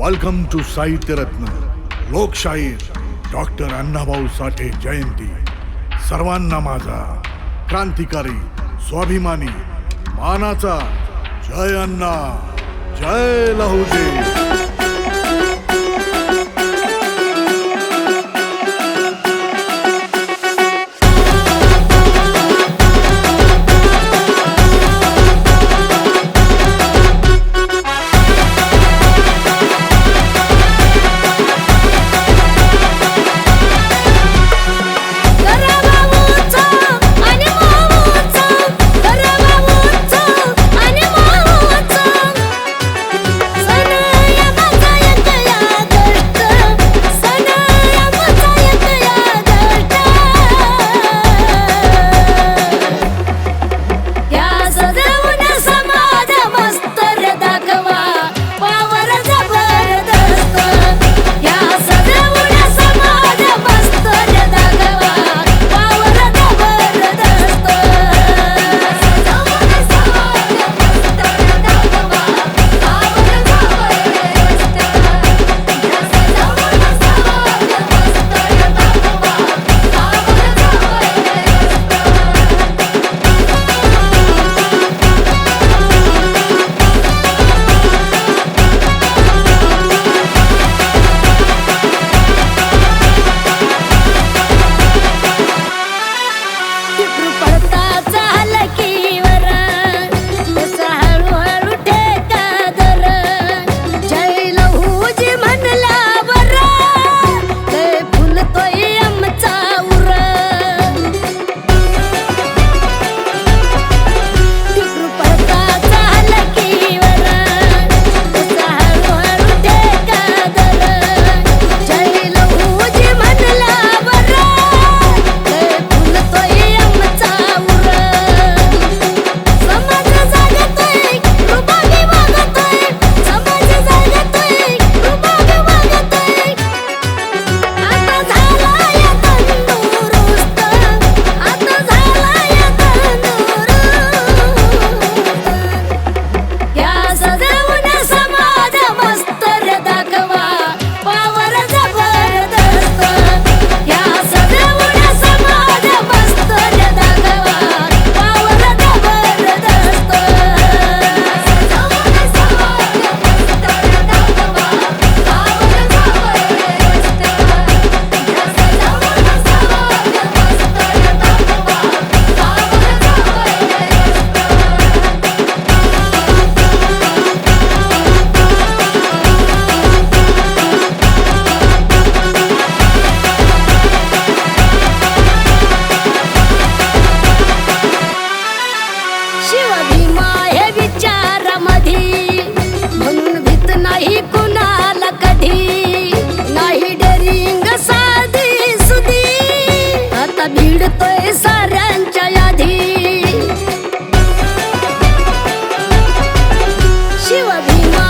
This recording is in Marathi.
वेलकम टू साहित्यरत्न लोकशाहीर डॉक्टर अण्णाभाऊ साठे जयंती सर्वांना माझा क्रांतिकारी स्वाभिमानी मानाचा जय अण्णा जय लहुजी